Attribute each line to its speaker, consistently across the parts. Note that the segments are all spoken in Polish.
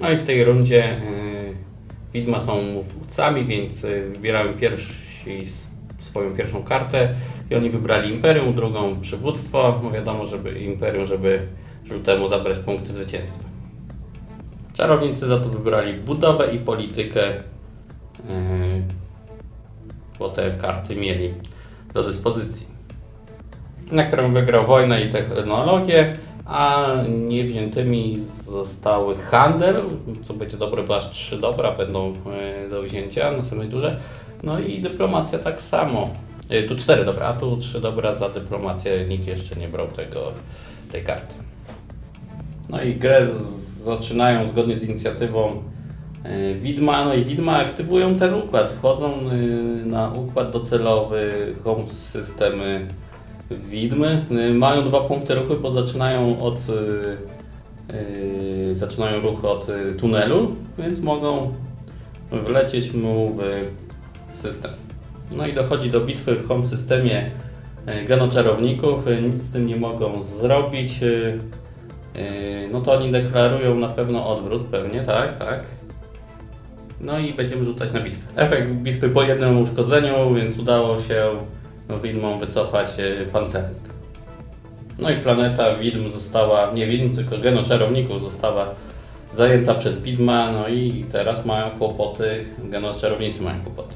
Speaker 1: No i w tej rundzie e, widma są mówcami, więc e, wybierają pierwsi swoją pierwszą kartę i oni wybrali Imperium, drugą przywództwo. No wiadomo, żeby Imperium, żeby żółtemu zabrać punkty zwycięstwa. Czarownicy za to wybrali budowę i politykę, e, bo te karty mieli do dyspozycji. Na którą wygrał wojnę i technologię, a niewziętymi zostały handel, co będzie dobre, bo aż trzy dobra będą e, do wzięcia na samej turze. No i dyplomacja tak samo. E, Tu cztery dobra, a tu trzy dobra za dyplomację. Nikt jeszcze nie brał tego, tej karty. No i grę z, zaczynają zgodnie z inicjatywą e, Widma. No i Widma aktywują ten układ. Wchodzą na układ docelowy, home systemy Widmy. Mają dwa punkty ruchu, bo zaczynają od zaczynają ruch od e, tunelu, więc mogą wlecieć mu w system. No i dochodzi do bitwy w home systemie e, genoczarowników. E, Nic z tym nie mogą zrobić. Yy, No to oni deklarują na pewno odwrót, pewnie, tak, tak. No i będziemy rzucać na bitwę. Efekt bitwy po jednym uszkodzeniu, więc udało się widmom wycofać yy, pancernik. No i planeta widm została, nie widm, tylko genoczarowników została zajęta przez widma, no i teraz mają kłopoty, genoczarownicy mają kłopoty.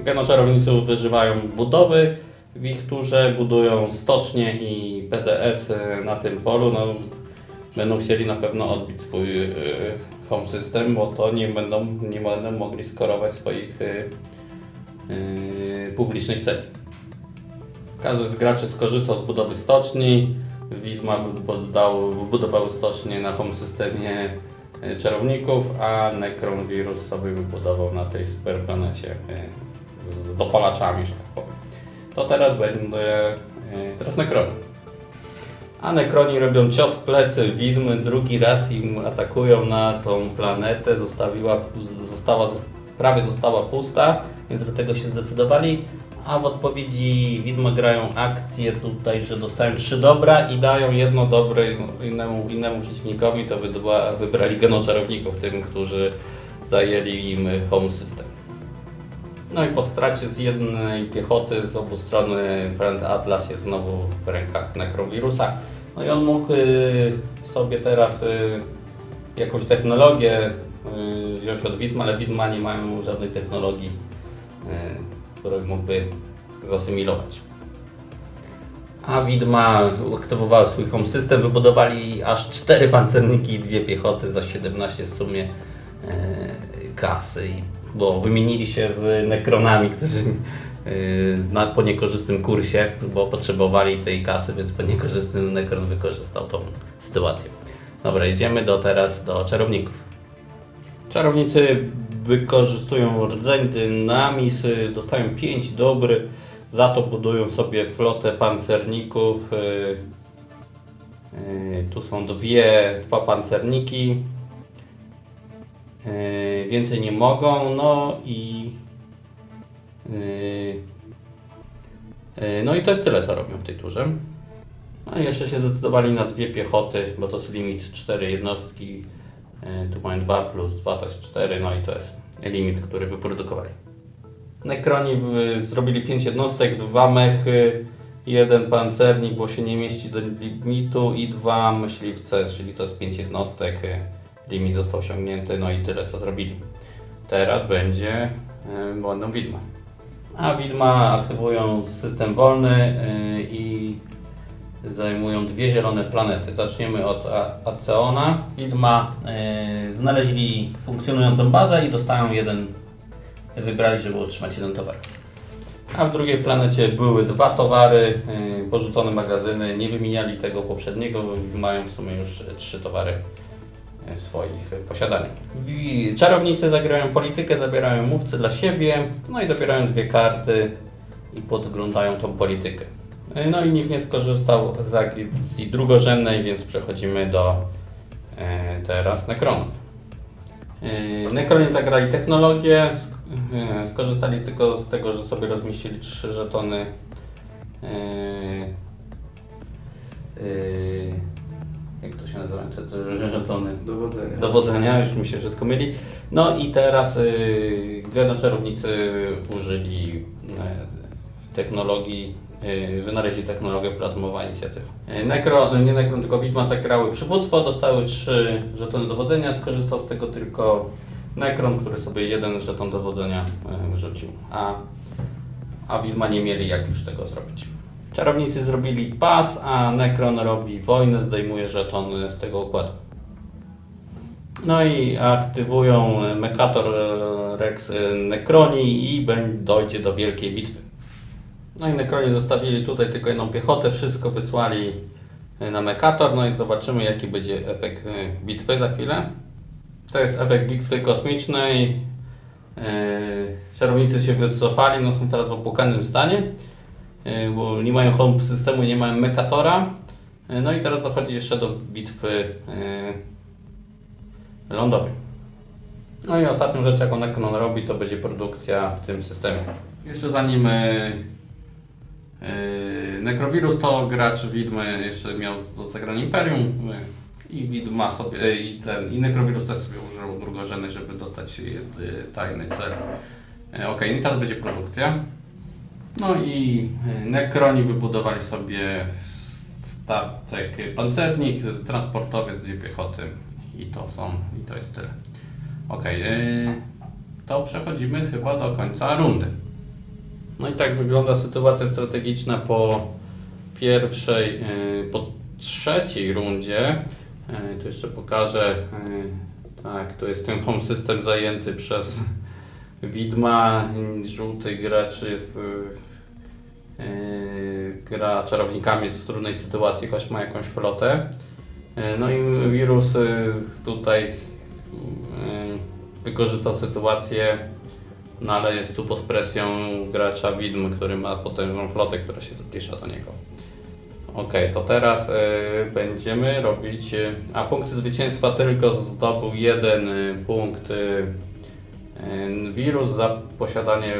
Speaker 1: Genoczarownicy używają budowy w ich turze, budują stocznie i PDS na tym polu. No, będą chcieli na pewno odbić swój y, home system, bo to nie będą, nie będą mogli skorować swoich y, y, publicznych celi. Każdy z graczy skorzystał z budowy stoczni. Widma wybudował, wybudowały stocznie na home systemie y, czarowników, a Necron Virus sobie wybudował na tej superplanecie y, z dopalaczami, że tak powiem. To teraz będzie teraz Necron. A Nekroni robią cios w plecy widmy, drugi raz im atakują na tą planetę, zostawiła, została, prawie została pusta, więc dlatego się zdecydowali. A w odpowiedzi widmy grają akcję tutaj, że dostają trzy dobra i dają jedno dobre innemu, innemu przeciwnikowi, to wydobyła, wybrali genoczarowników, tym, którzy zajęli im home system. No i po stracie z jednej piechoty z obu stron Planet Atlas jest znowu w rękach Necrovirusa. No i on mógł y, sobie teraz y, jakąś technologię y, wziąć od Widma, ale Widma nie mają żadnej technologii, której mógłby zasymilować. A Widma aktywowała swój home system, wybudowali aż cztery pancerniki i dwie piechoty za 17 w sumie e, kasy, i- bo wymienili się z nekronami, którzy e, na, po niekorzystnym kursie, bo potrzebowali tej kasy, więc po niekorzystnym nekron wykorzystał tą sytuację. Dobra, idziemy do teraz do czarowników. Czarownicy wykorzystują rdzeń dynamizm, y, dostają 5 dobry, za to budują sobie flotę pancerników. y, y, Tu są dwie, dwa pancerniki. Y, Więcej nie mogą, no i no i to jest tyle, co robią w tej turze. No i jeszcze się zdecydowali na dwie piechoty, bo to jest limit 4 jednostki. Y, Tu mają 2 plus 2 to jest 4, no i to jest limit, który wyprodukowali. Necroni w- zrobili 5 jednostek, dwa mechy, jeden pancernik, bo się nie mieści do limitu i dwa myśliwce, czyli to jest 5 jednostek. y, Limit został osiągnięty, no i tyle co zrobili. Teraz będzie y, będą widma. A widma aktywują system wolny i zajmują dwie zielone planety. Zaczniemy od A- Aceona. Widma y, znaleźli funkcjonującą bazę i dostają jeden, wybrali, żeby otrzymać jeden towar. A w drugiej planecie były dwa towary, y, porzucone magazyny, nie wymieniali tego poprzedniego, mają w sumie już trzy towary y, swoich posiadanych. I Czarownicy zagrają politykę, zabierają mówcy dla siebie, no i dobierają dwie karty i podglądają tą politykę. No i nikt nie skorzystał z akcji drugorzędnej, więc przechodzimy do e, teraz Nekronów. E, Nekroni zagrali technologię, e, skorzystali tylko z tego, że sobie rozmieścili trzy żetony jak to się nazywa? te, te żetony
Speaker 2: Dowodzenia.
Speaker 1: dowodzenia, już mi się wszystko myli. No i teraz y, grenoczarownicy użyli y, technologii, wynaleźli technologię plazmowa inicjatywa. Y, Necro, nie Necron, tylko Widma zagrały przywództwo, dostały trzy żetony dowodzenia, skorzystał z tego tylko Necron, który sobie jeden żeton dowodzenia wrzucił, a, a Widma nie mieli jak już tego zrobić. Czarownicy zrobili pas, a Necron robi wojnę, zdejmuje żeton z tego układu. No i aktywują Mekator Rex Necroni i dojdzie do wielkiej bitwy. No i Necroni zostawili tutaj tylko jedną piechotę, wszystko wysłali e, na Mekator, no i zobaczymy jaki będzie efekt e, bitwy za chwilę. To jest efekt bitwy kosmicznej. E, Czarownicy się wycofali, no są teraz w opłakanym stanie, bo nie mają home systemu, nie mają Mekatora. No i teraz dochodzi jeszcze do bitwy lądowej. No i ostatnią rzecz, jaką Necron robi, to będzie produkcja w tym systemie. Jeszcze zanim Necrowirus, to gracz Widmy jeszcze miał do zagrania Imperium yy, i Widma sobie, yy, i ten, i Necrowirus też sobie użył drugorzędnej, żeby dostać yy, tajny cel. Yy, ok, i teraz będzie produkcja. No i yy, Necroni wybudowali sobie statek pancernik, transportowiec, dwie piechoty i to są, i to jest tyle. Ok, yy, to przechodzimy chyba do końca rundy. No i tak wygląda sytuacja strategiczna po pierwszej, yy, po trzeciej rundzie. Yy, tu jeszcze pokażę, yy, tak, tu jest ten home system zajęty przez widma, żółty gracz jest gra czarownikami z trudnej sytuacji, choć ma jakąś flotę. E, No i wirus tutaj wykorzystał sytuację, no ale jest tu pod presją gracza widm, który ma potężną flotę, która się zbliża do niego. Ok, to teraz y, będziemy robić, y, a punkty zwycięstwa tylko zdobył jeden y, punkt y, wirus za posiadanie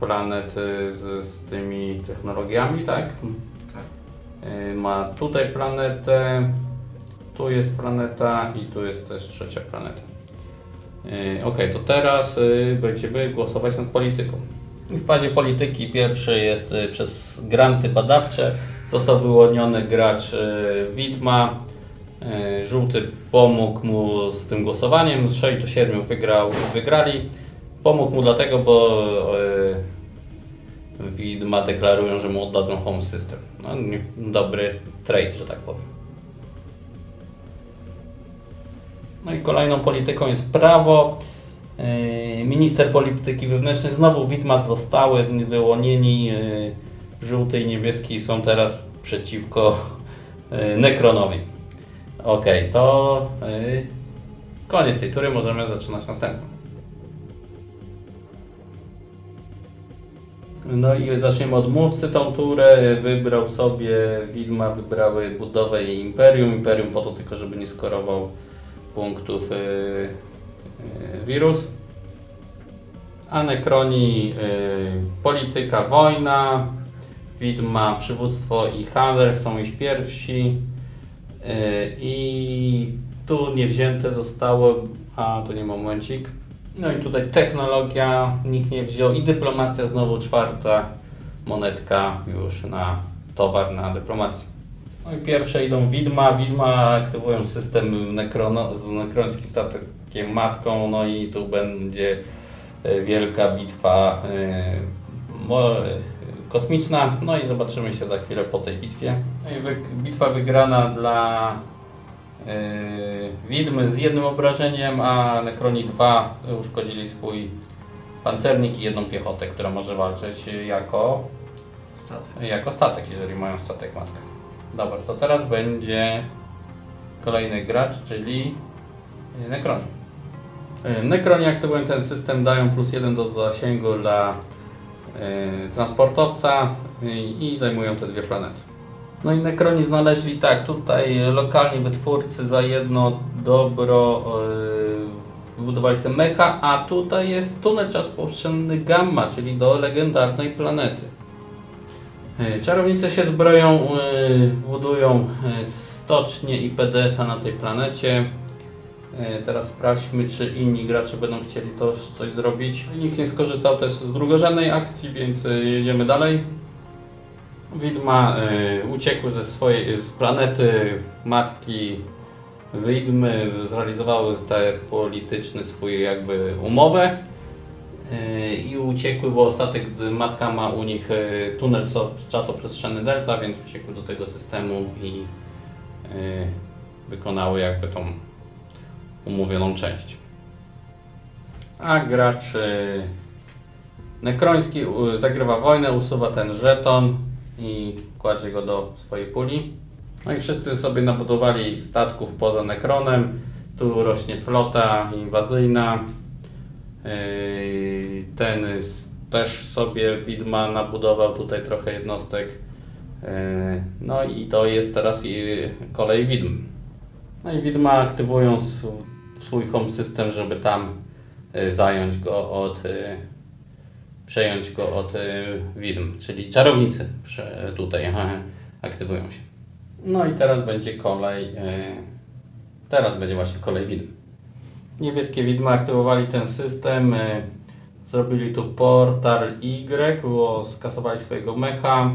Speaker 1: planet y, z, z tymi technologiami, tak?
Speaker 2: Tak.
Speaker 1: Y, Ma tutaj planetę, tu jest planeta i tu jest też trzecia planeta. Yy, ok, to teraz y, będziemy głosować nad polityką. W fazie polityki pierwszy jest y, przez granty badawcze. Został wyłoniony gracz y, Widma. Y, Żółty pomógł mu z tym głosowaniem. Z 6 do 7 wygrał, wygrali. Pomógł mu dlatego, bo y, Widma deklarują, że mu oddadzą home system. No, dobry trade, że tak powiem. No i kolejną polityką jest prawo. Yy, Minister polityki wewnętrznej, znowu Witmat zostały wyłonieni. yy, Żółty i niebieski są teraz przeciwko yy, Necronowi. Ok, to koniec tej tury, możemy zaczynać następną. No i zaczniemy od mówcy tą turę. Wybrał sobie, Widma wybrały budowę i Imperium. Imperium po to tylko, żeby nie skorował punktów y, y, wirus. A Necroni y, polityka, wojna, Widma, przywództwo i handel chcą iść pierwsi. I tu nie wzięte zostało, a tu nie ma momencik. No i tutaj technologia, nikt nie wziął i dyplomacja znowu czwarta monetka już na towar na dyplomację. No i pierwsze idą widma, widma aktywują system nekrono, z nekrońskim statkiem matką, no i tu będzie e, wielka bitwa e, e, kosmiczna, no i zobaczymy się za chwilę po tej bitwie. No i wy, bitwa wygrana dla widmy z jednym obrażeniem, a nekroni 2 uszkodzili swój pancernik i jedną piechotę, która może walczyć jako
Speaker 2: Statek.
Speaker 1: jako statek, jeżeli mają statek matka. Dobra, to teraz będzie kolejny gracz, czyli Necroni. Y, Necroni aktywują ten system, dają plus jeden do zasięgu dla y, transportowca i zajmują te dwie planety. No i Necroni znaleźli tak, tutaj lokalni wytwórcy za jedno dobro wybudowali sobie mecha, a tutaj jest tunel czasoprzestrzenny Gamma, czyli do legendarnej planety. E, Czarownice się zbroją, e, budują e, stocznię i PDS-a na tej planecie. Teraz sprawdźmy, czy inni gracze będą chcieli też coś zrobić. Nikt nie skorzystał też z drugorzędnej akcji, więc jedziemy dalej. Widma uciekły ze swojej z planety matki Widmy, zrealizowały te polityczny swój jakby umowę i uciekły, bo statek gdy matka ma u nich e, tunel czasoprzestrzenny Delta, więc uciekły do tego systemu i e, wykonały jakby tą umówioną część. A gracz Nekroński zagrywa wojnę, usuwa ten żeton i kładzie go do swojej puli. No i wszyscy sobie nabudowali statków poza Nekronem. Tu rośnie flota inwazyjna. Yy, Ten s- też sobie widma nabudował tutaj trochę jednostek. Yy, No i to jest teraz kolej widm. No i widma aktywują s- swój home system, żeby tam y, zająć go od, y, przejąć go od y, widm, czyli czarownicy tutaj aktywują się. No i teraz będzie kolej, y, teraz będzie właśnie kolej widm. Niebieskie widmy aktywowali ten system, y, zrobili tu portal Y, bo skasowali swojego mecha,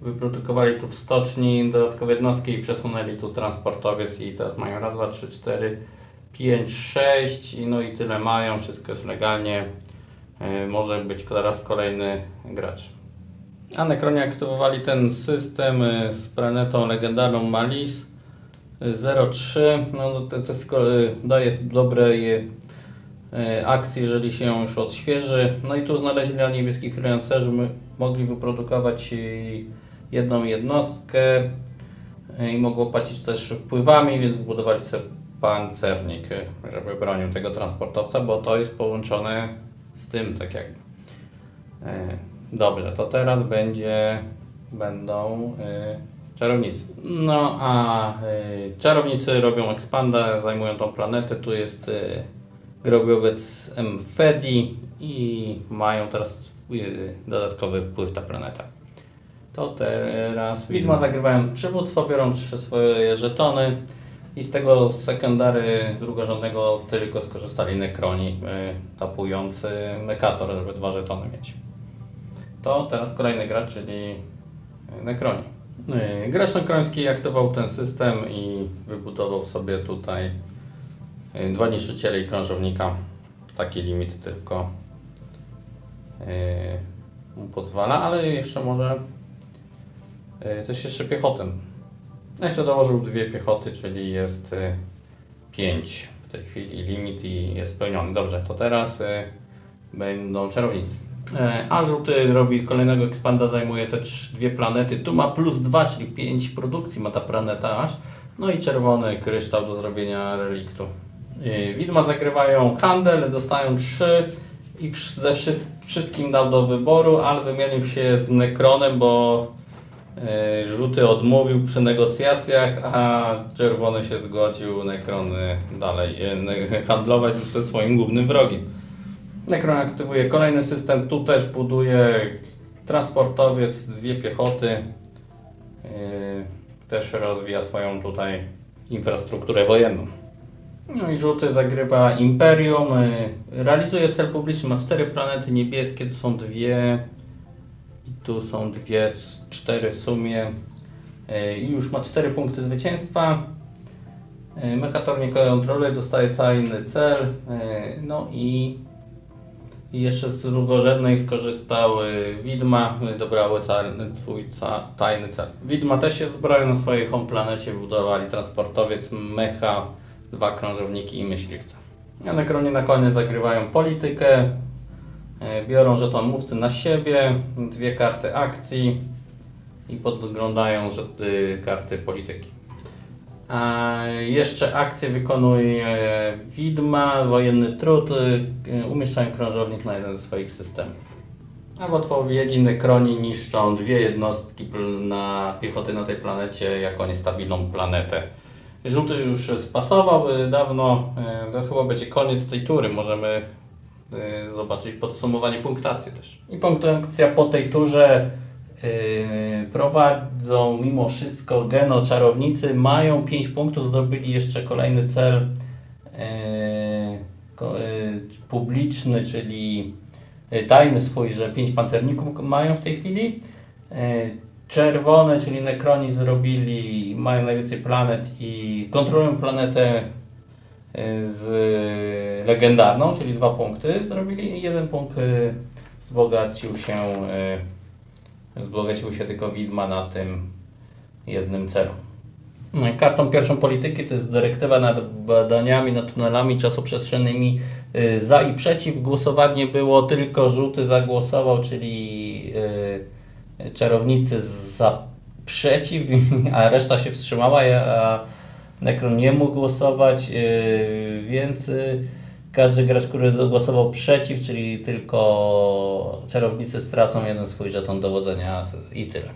Speaker 1: wyprodukowali tu w stoczni dodatkowe jednostki i przesunęli tu transportowiec i teraz mają raz, dwa, trzy, cztery, 5, 6 i no i tyle mają, wszystko jest legalnie. Yy, może być teraz kolejny gracz. A Necronie aktywowali ten system yy, z planetą legendarną Malis yy, 03. No no to, to jest, daje dobre yy, akcje, jeżeli się ją już odświeży. No i tu znaleźli na niebieskich freelancerzy, mogli wyprodukować jedną jednostkę yy, i mogło płacić też wpływami, więc zbudowali sobie pancernik, yy, żeby bronił tego transportowca, bo to jest połączone z tym, tak jakby. Dobrze, to teraz będzie, będą czarownicy. No a czarownicy robią ekspanda, zajmują tą planetę, tu jest grobiowiec Mfedi i mają teraz yy, dodatkowy wpływ ta planeta. To teraz widma zagrywają przywództwo, biorą trzy swoje żetony i z tego sekundary drugorzędnego tylko skorzystali Nekroni y, tapujący Mekator, żeby dwa żetony mieć. To teraz kolejny gracz, czyli Nekroni. Y, Gracz nekroński aktywował ten system i wybudował sobie tutaj y, dwa niszczyciele i krążownika. Taki limit tylko y, mu pozwala, ale jeszcze może y, też jeszcze piechotę. Jeszcze dołożył dwie piechoty, czyli jest y, pięć w tej chwili limit i jest spełniony. Dobrze, to teraz będą czarownicy. E, A żółty robi kolejnego ekspanda, zajmuje te dwie planety. Tu ma plus dwa, czyli pięć produkcji ma ta planeta aż. No i czerwony kryształ do zrobienia reliktu. Y, Widma zagrywają handel, dostają trzy i wsz- ze wszy- wszystkim dał do wyboru, ale wymienił się z Nekronem, bo y, żółty odmówił przy negocjacjach, a czerwony się zgodził Nekron y, dalej y, handlować ze swoim głównym wrogiem. Necron aktywuje kolejny system, tu też buduje transportowiec, dwie piechoty. Też rozwija swoją tutaj infrastrukturę wojenną. No i żółty zagrywa Imperium, yy, realizuje cel publiczny, ma cztery planety niebieskie, tu są dwie i tu są dwie, cztery w sumie. Yy, I już ma cztery punkty zwycięstwa. Yy, Mechator nie kontroluje, dostaje cały inny cel. No i i jeszcze z drugorzędnej skorzystały widma, dobrały cel, swój ca, tajny cel. Widma też się zbroją na swojej home planecie, budowali transportowiec, mecha, dwa krążowniki i myśliwce. A na koniec zagrywają politykę, e, biorą żeton mówcy na siebie, dwie karty akcji i podglądają y, karty polityki. A jeszcze akcję wykonuje Widma, Wojenny Trud, y, umieszczają krążownik na jeden ze swoich systemów. A w odpowiedzi Nekroni niszczą dwie jednostki na piechoty na tej planecie jako niestabilną planetę. Żółty już spasował y, dawno, y, to chyba będzie koniec tej tury, możemy y, zobaczyć podsumowanie punktacji też. I punktacja po tej turze prowadzą mimo wszystko Geno Czarownicy, mają 5 punktów, zdobyli jeszcze kolejny cel publiczny, czyli tajny swój, że 5 pancerników mają w tej chwili. Czerwone, czyli Nekroni zrobili, mają najwięcej planet i kontrolują planetę yy, z legendarną, czyli dwa punkty zrobili i jeden punkt yy, wzbogacił się yy, wzbogacił się tylko widma na tym jednym celu. No kartą pierwszą polityki to jest dyrektywa nad badaniami nad tunelami czasoprzestrzennymi za i przeciw. Głosowanie było tylko żółty zagłosował, czyli czarownicy za przeciw, a reszta się wstrzymała, a Necron nie mógł głosować, yy, więc yy, każdy gracz, który zagłosował przeciw, czyli tylko czarownicy stracą jeden swój żeton dowodzenia i tyle.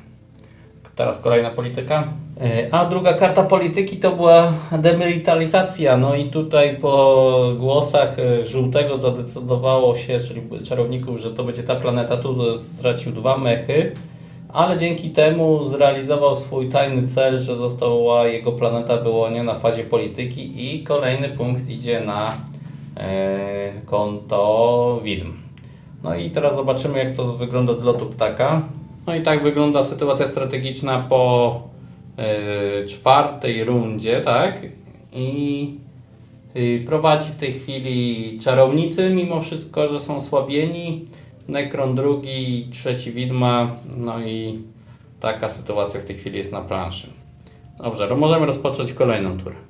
Speaker 1: Teraz kolejna polityka. Yy, A druga karta polityki to była demilitarizacja. No i tutaj po głosach yy, żółtego zadecydowało się, czyli czarowników, że to będzie ta planeta. Tu stracił dwa mechy, ale dzięki temu zrealizował swój tajny cel, że została jego planeta wyłoniona w fazie polityki i kolejny punkt idzie na e, konto widm. No i teraz zobaczymy, jak to wygląda z lotu ptaka. No i tak wygląda sytuacja strategiczna po e, czwartej rundzie, tak? I y, prowadzi w tej chwili czarownicy, mimo wszystko, że są słabieni. Nekron drugi, trzeci widma, no i taka sytuacja w tej chwili jest na planszy. Dobrze, możemy rozpocząć kolejną turę.